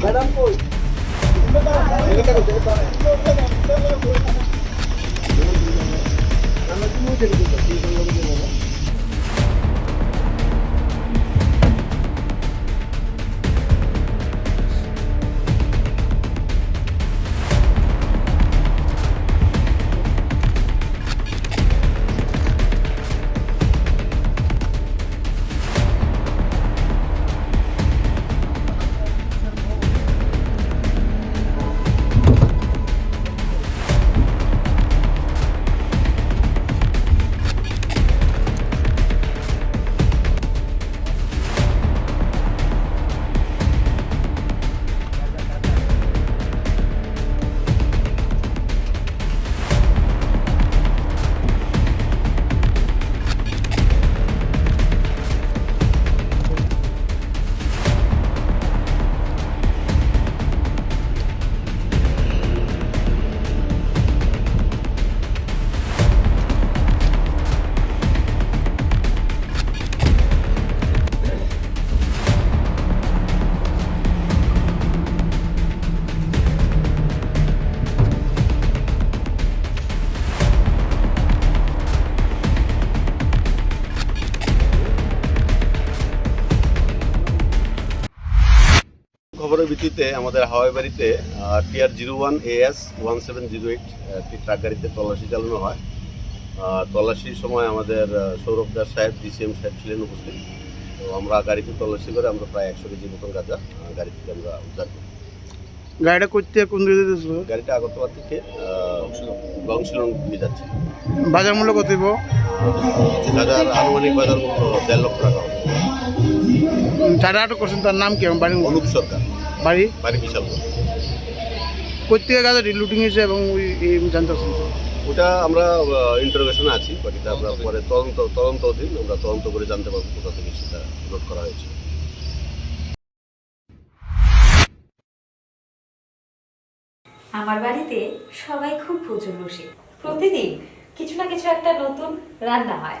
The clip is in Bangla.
मैडम को मुझे খবরের ভিত্তিতে আমাদের হাওয়াই বাড়িতে TR zero one AS one seven zero eight একটি ট্রাক গাড়িতে তল্লাশি চালানো হয়। তল্লাশির সময় আমাদের সৌরভ দাস সাহেব ডিসিএম সাহেব ছিলেন উপস্থিত। তো আমরা গাড়িতে তল্লাশি করে আমরা প্রায় একশো কেজি মতন গাঁজা গাড়ি থেকে আমরা উদ্ধার করি। গাড়িটা করতে কোন দিকে গাড়িটা আগরতলা থেকে দিকে যাচ্ছে। বাজার মূল্য কত দিব গাঁজার আনুমানিক বাজার মূল্য দেড় লক্ষ টাকা যারা আটক করছেন তার নাম কি আমার বাড়ি? অনুপ সরকার। বাড়ি? বাড়ি বিশাল কোথেকে গাড়ি লুটিং হয়েছে এবং ওই জানতে পারছেন ওটা আমরা ইন্টারোগেশনে আছি বাকিটা আমরা পরে তদন্ত তদন্ত অধীন আমরা তদন্ত করে জানতে পারব কোথা থেকে সেটা লোড করা হয়েছে। আমার বাড়িতে সবাই খুব প্রচুর বসে প্রতিদিন কিছু না কিছু একটা নতুন রান্না হয়।